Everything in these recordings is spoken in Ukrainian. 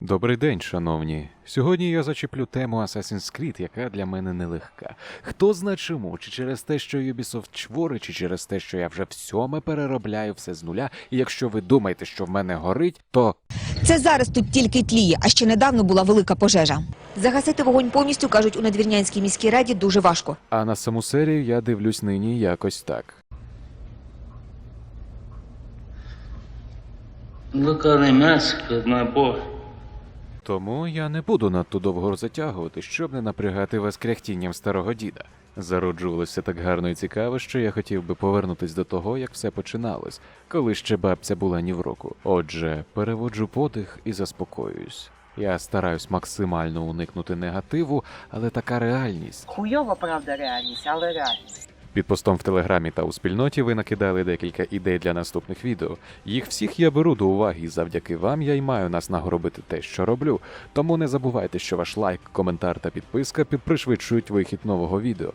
Добрий день, шановні. Сьогодні я зачеплю тему Assassin's Creed, яка для мене нелегка. Хто зна чому, чи через те, що Ubisoft чвори, чи через те, що я вже всьоме переробляю все з нуля, і якщо ви думаєте, що в мене горить, то Це зараз тут тільки тліє, а ще недавно була велика пожежа. Загасити вогонь повністю, кажуть, у надвірнянській міській раді дуже важко. а на саму серію я дивлюсь нині якось так. Локальний м'ясо, набор. Тому я не буду надто довго затягувати, щоб не напрягати вас кряхтінням старого діда. Зароджувалося так гарно і цікаво, що я хотів би повернутись до того, як все починалось, коли ще бабця була ні в року. Отже, переводжу подих і заспокоююсь. Я стараюсь максимально уникнути негативу, але така реальність. Хуйова, правда, реальність, але реальність. Під постом в телеграмі та у спільноті ви накидали декілька ідей для наступних відео. Їх всіх я беру до уваги, і завдяки вам я й маю наснагу робити те, що роблю. Тому не забувайте, що ваш лайк, коментар та підписка пришвидшують вихід нового відео.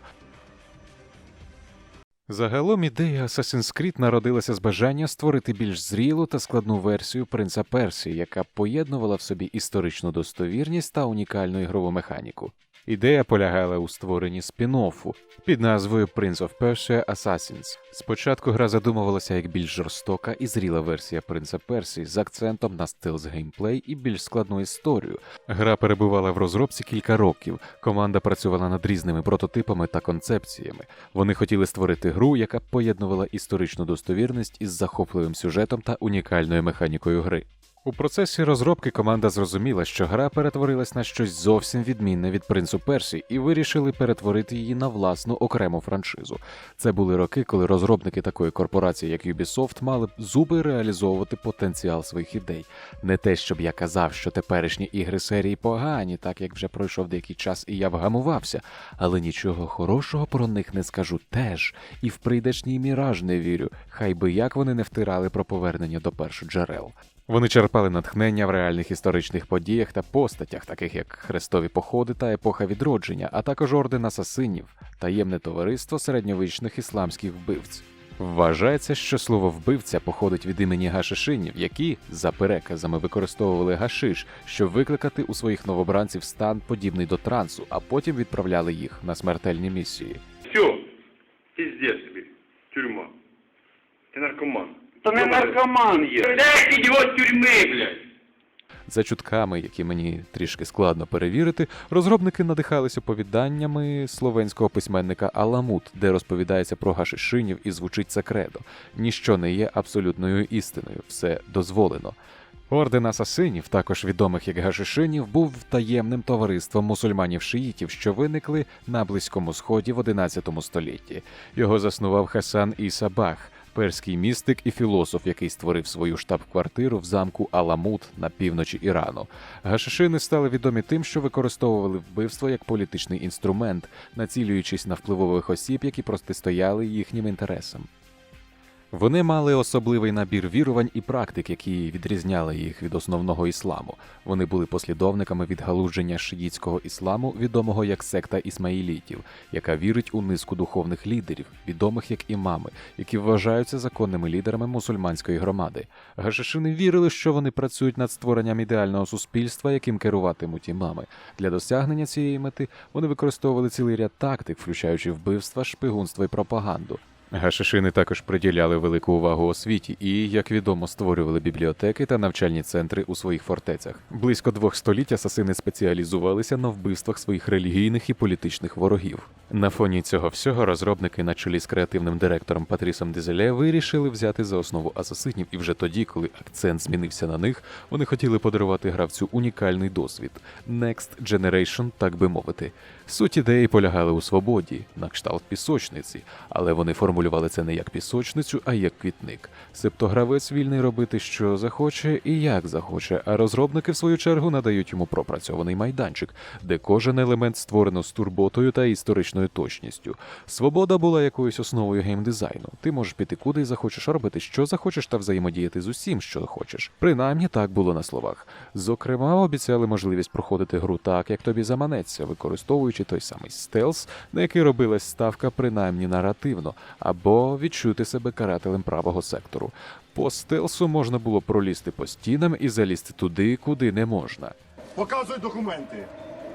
Загалом ідея Assassin's Creed народилася з бажання створити більш зрілу та складну версію принца Персії, яка поєднувала в собі історичну достовірність та унікальну ігрову механіку. Ідея полягала у створенні спін-оффу під назвою Prince of Persia Assassins. Спочатку гра задумувалася як більш жорстока і зріла версія принца Персії з акцентом на стелс геймплей і більш складну історію. Гра перебувала в розробці кілька років. Команда працювала над різними прототипами та концепціями. Вони хотіли створити гру, яка поєднувала історичну достовірність із захопливим сюжетом та унікальною механікою гри. У процесі розробки команда зрозуміла, що гра перетворилась на щось зовсім відмінне від принцу Персії, і вирішили перетворити її на власну окрему франшизу. Це були роки, коли розробники такої корпорації, як Ubisoft, мали б зуби реалізовувати потенціал своїх ідей. Не те, щоб я казав, що теперішні ігри серії погані, так як вже пройшов деякий час і я вгамувався, але нічого хорошого про них не скажу теж, і в прийдешній міраж не вірю, хай би як вони не втирали про повернення до першоджерел. Вони черпали натхнення в реальних історичних подіях та постатях, таких як хрестові походи та епоха відродження, а також орден асасинів, таємне товариство середньовічних ісламських вбивць. Вважається, що слово вбивця походить від імені гашишинів, які, за переказами, використовували гашиш, щоб викликати у своїх новобранців стан, подібний до трансу, а потім відправляли їх на смертельні місії. Все, пиздец тебе, тюрьма. Ты наркоман. То не наркоман є. Дайте його з тюрми, блядь. За чутками, які мені трішки складно перевірити, розробники надихалися повіданнями словенського письменника Аламут, де розповідається про гашишинів і звучить це кредо. Ніщо не є абсолютною істиною, все дозволено. Орден асасинів, також відомих як гашишинів, був таємним товариством мусульманів-шиїтів, що виникли на Близькому Сході в 11 столітті. Його заснував Хасан Іса Бах, перський містик і філософ, який створив свою штаб-квартиру в замку Аламут на півночі Ірану. Гашишини стали відомі тим, що використовували вбивство як політичний інструмент, націлюючись на впливових осіб, які протистояли їхнім інтересам. Вони мали особливий набір вірувань і практик, які відрізняли їх від основного ісламу. Вони були послідовниками відгалуження шиїтського ісламу, відомого як секта ісмаїлітів, яка вірить у низку духовних лідерів, відомих як імами, які вважаються законними лідерами мусульманської громади. Гашишини вірили, що вони працюють над створенням ідеального суспільства, яким керуватимуть імами. Для досягнення цієї мети вони використовували цілий ряд тактик, включаючи вбивства, шпигунство і пропаганду. Гашишини також приділяли велику увагу освіті і, як відомо, створювали бібліотеки та навчальні центри у своїх фортецях. Близько двох століть асасини спеціалізувалися на вбивствах своїх релігійних і політичних ворогів. На фоні цього всього розробники, на чолі з креативним директором Патрісом Дизеле, вирішили взяти за основу асасинів, і вже тоді, коли акцент змінився на них, вони хотіли подарувати гравцю унікальний досвід Next Generation, так би мовити. Суть ідеї полягали у свободі, на кшталт пісочниці, але вони формулювали це не як пісочницю, а як квітник. Себто гравець вільний робити, що захоче і як захоче, а розробники, в свою чергу, надають йому пропрацьований майданчик, де кожен елемент створено з турботою та історичною точністю. Свобода була якоюсь основою геймдизайну. Ти можеш піти куди захочеш, робити що захочеш та взаємодіяти з усім, що хочеш. Принаймні так було на словах. Зокрема, обіцяли можливість проходити гру так, як тобі заманеться, використовуючи той самий стелс, на який робилась ставка принаймні наративно, або відчути себе карателем правого сектору. По стелсу можна було пролізти по стінам і залізти туди, куди не можна. Показуй документи.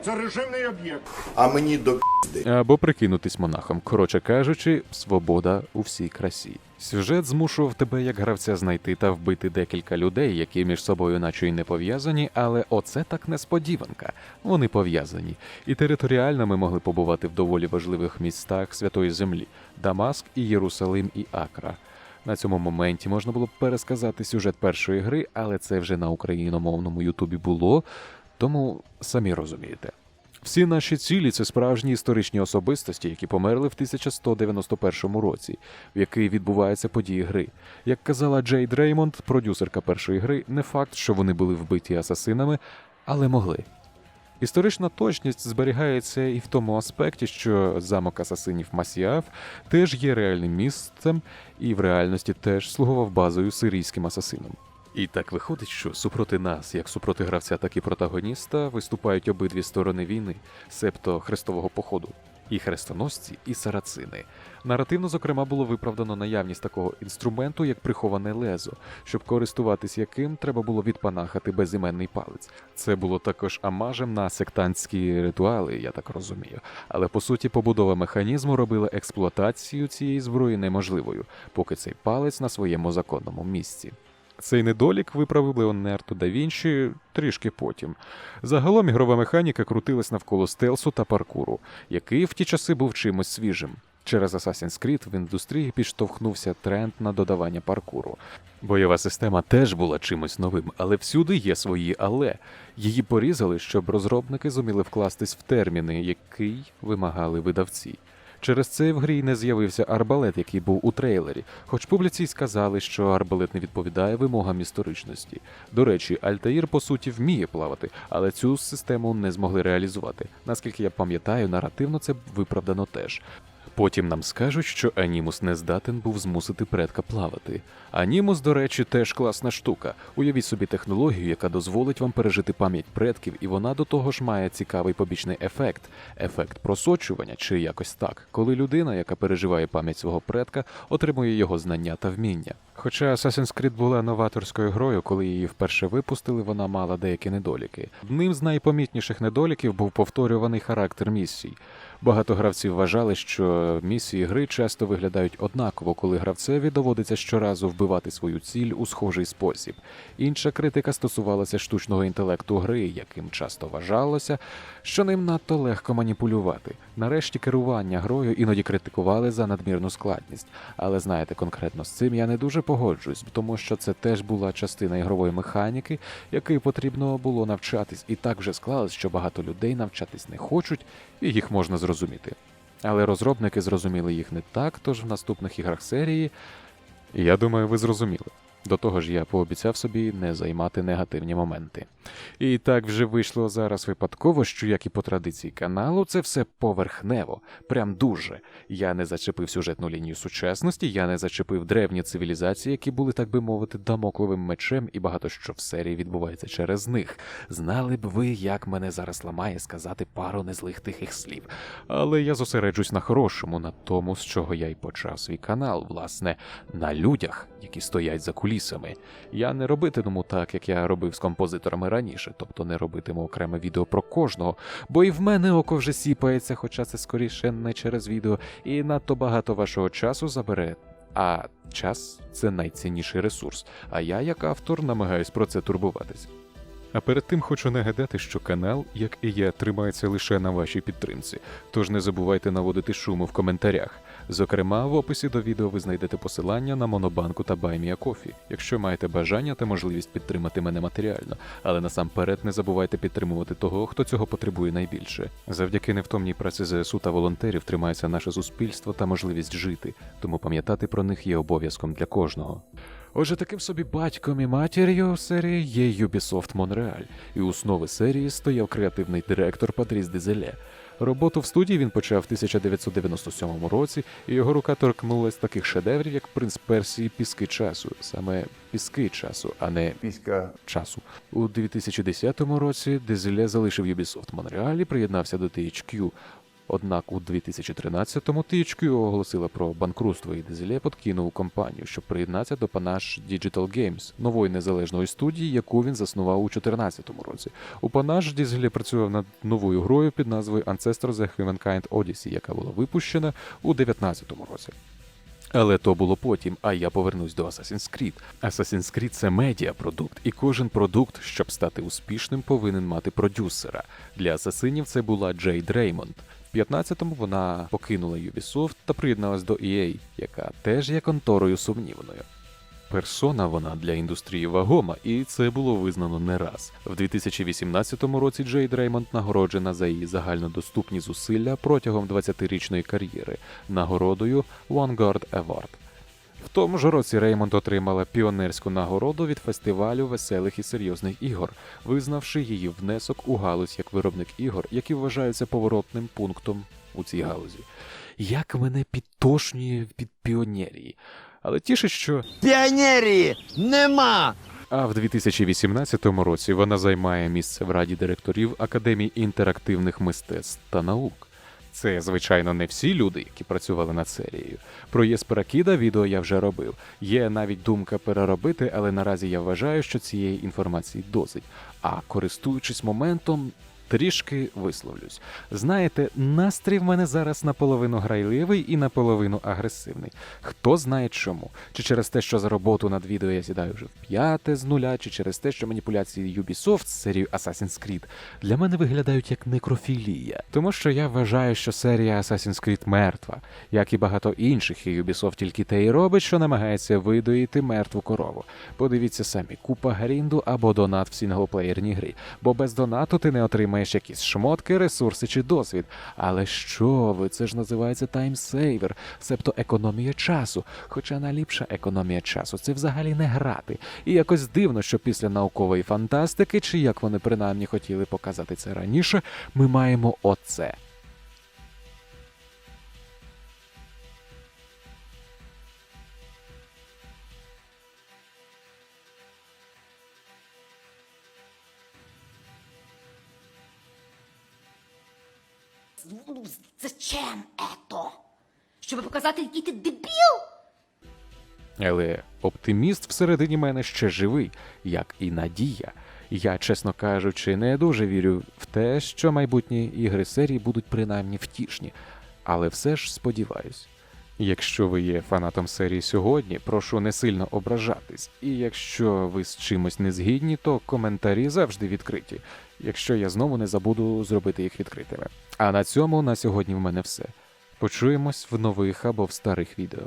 Це режимний об'єкт. А мені до Або прикинутись монахом. Коротше кажучи, свобода у всій красі. Сюжет змушував тебе як гравця знайти та вбити декілька людей, які між собою наче й не пов'язані, але оце так несподіванка. Вони пов'язані. І територіально ми могли побувати в доволі важливих містах Святої Землі Дамаск і Єрусалим і Акра. На цьому моменті можна було б пересказати сюжет першої гри, але це вже на україномовному Ютубі було, тому самі розумієте. Всі наші цілі це справжні історичні особистості, які померли в 1191 році, в який відбуваються події гри. Як казала Джейд Реймонд, продюсерка першої гри, не факт, що вони були вбиті асасинами, але могли. Історична точність зберігається і в тому аспекті, що замок асасинів Масіаф теж є реальним місцем і в реальності теж слугував базою сирійським асасинам. І так виходить, що супроти нас, як супроти гравця, так і протагоніста, виступають обидві сторони війни, себто хрестового походу. І хрестоносці, і сарацини. Наративно, зокрема, було виправдано наявність такого інструменту, як приховане лезо, щоб користуватись яким треба було відпанахати безіменний палець. Це було також амажем на сектантські ритуали, я так розумію. Але по суті, побудова механізму робила експлуатацію цієї зброї неможливою, поки цей палець на своєму законному місці. Цей недолік виправив Леонардо да Вінчі трішки потім. Загалом ігрова механіка крутилась навколо стелсу та паркуру, який в ті часи був чимось свіжим. Через Assassin's Creed в індустрії підштовхнувся тренд на додавання паркуру. Бойова система теж була чимось новим, але всюди є свої але. Її порізали, щоб розробники зуміли вкластись в терміни, який вимагали видавці. Через це в грі не з'явився арбалет, який був у трейлері, хоч публіці й сказали, що арбалет не відповідає вимогам історичності. До речі, Альтаїр по суті вміє плавати, але цю систему не змогли реалізувати. Наскільки я пам'ятаю, наративно це виправдано теж. Потім нам скажуть, що Анімус не здатен був змусити предка плавати. Анімус, до речі, теж класна штука. Уявіть собі технологію, яка дозволить вам пережити пам'ять предків, і вона до того ж має цікавий побічний ефект ефект просочування чи якось так, коли людина, яка переживає пам'ять свого предка, отримує його знання та вміння. Хоча Assassin's Creed була новаторською грою, коли її вперше випустили, вона мала деякі недоліки. Одним з найпомітніших недоліків був повторюваний характер місій. Багато гравців вважали, що місії гри часто виглядають однаково, коли гравцеві доводиться щоразу вбивати свою ціль у схожий спосіб. Інша критика стосувалася штучного інтелекту гри, яким часто вважалося, що ним надто легко маніпулювати. Нарешті керування грою іноді критикували за надмірну складність. Але знаєте, конкретно з цим я не дуже погоджуюсь, тому що це теж була частина ігрової механіки, якій потрібно було навчатись, і так вже склалось, що багато людей навчатись не хочуть, і їх можна зрозуміти. Але розробники зрозуміли їх не так, тож в наступних іграх серії, я думаю, ви зрозуміли. До того ж, я пообіцяв собі не займати негативні моменти. І так вже вийшло зараз випадково, що, як і по традиції каналу, це все поверхнево, прям дуже. Я не зачепив сюжетну лінію сучасності, я не зачепив древні цивілізації, які були, так би мовити, дамокловим мечем, і багато що в серії відбувається через них. Знали б ви, як мене зараз ламає сказати пару незлих тихих слів. Але я зосереджусь на хорошому, на тому, з чого я й почав свій канал, власне, на людях, які стоять за кулісами. Я не робитиму так, як я робив з композиторами раніше, тобто не робитиму окреме відео про кожного, бо і в мене око вже сіпається, хоча це скоріше не через відео, і надто багато вашого часу забере. А час це найцінніший ресурс. А я, як автор, намагаюсь про це турбуватись. А перед тим хочу нагадати, що канал, як і я, тримається лише на вашій підтримці, тож не забувайте наводити шуму в коментарях. Зокрема, в описі до відео ви знайдете посилання на Монобанку та Кофі, якщо маєте бажання та можливість підтримати мене матеріально, але насамперед не забувайте підтримувати того, хто цього потребує найбільше. Завдяки невтомній праці ЗСУ та волонтерів тримається наше суспільство та можливість жити, тому пам'ятати про них є обов'язком для кожного. Отже, таким собі батьком і матір'ю серії є Ubisoft Montreal, і у основи серії стояв креативний директор Патріс Дезеле. Роботу в студії він почав в 1997 році, і його рука торкнулась таких шедеврів, як Принц Персії Піски часу, саме піски часу, а не піська часу. У 2010 році Дезеле залишив Ubisoft Montreal і приєднався до THQ. Однак у 2013-му THQ оголосила про банкрутство і Дезелє подкинув компанію, щоб приєднатися до Panache Digital Games, нової незалежної студії, яку він заснував у 2014 році. У Panache Дізелє працював над новою грою під назвою Ancestor The Humankind Odyssey, яка була випущена у 2019 році. Але то було потім, а я повернусь до Assassin's Creed. Assassin's Creed – це медіапродукт, і кожен продукт, щоб стати успішним, повинен мати продюсера. Для асасинів це була Джейд Реймонд. В 15-му вона покинула Ubisoft та приєдналась до EA, яка теж є конторою сумнівною. Персона вона для індустрії вагома, і це було визнано не раз. В 2018 році Джейд Реймонд нагороджена за її загальнодоступні зусилля протягом 20-річної кар'єри нагородою Vanguard Award. В тому ж році Реймонд отримала піонерську нагороду від фестивалю веселих і серйозних ігор, визнавши її внесок у галузь як виробник ігор, які вважаються поворотним пунктом у цій галузі. Як мене підтошнює від піонерії. Але тішить, що Піонерії нема! а в 2018 році вона займає місце в раді директорів Академії інтерактивних мистецтв та наук. Це, звичайно, не всі люди, які працювали над серією. Про Єспера Кіда відео я вже робив. Є навіть думка переробити, але наразі я вважаю, що цієї інформації досить. А користуючись моментом, трішки висловлюсь. Знаєте, настрій в мене зараз наполовину грайливий і наполовину агресивний. Хто знає чому? Чи через те, що за роботу над відео я сідаю вже в п'яте з нуля, чи через те, що маніпуляції Ubisoft з серією Assassin's Creed для мене виглядають як некрофілія. Тому що я вважаю, що серія Assassin's Creed мертва, як і багато інших, і Ubisoft тільки те й робить, що намагається видоїти мертву корову. Подивіться самі, купа грінду або донат в сінглплеєрній грі, бо без донату ти не отримаєш якісь шмотки, ресурси чи досвід. Але що ви, це ж називається таймсейвер, себто економія часу. Хоча найліпша економія часу це взагалі не грати. І якось дивно, що після наукової фантастики, чи як вони принаймні хотіли показати це раніше, ми маємо оце. Ну, зачем это? Щоб показати, який ти дебіл? Але оптиміст всередині мене ще живий, як і надія. Я, чесно кажучи, не дуже вірю в те, що майбутні ігри серії будуть принаймні втішні, але все ж сподіваюсь. Якщо ви є фанатом серії сьогодні, прошу не сильно ображатись. І якщо ви з чимось не згідні, то коментарі завжди відкриті, якщо я знову не забуду зробити їх відкритими. А на цьому на сьогодні в мене все. Почуємось в нових або в старих відео.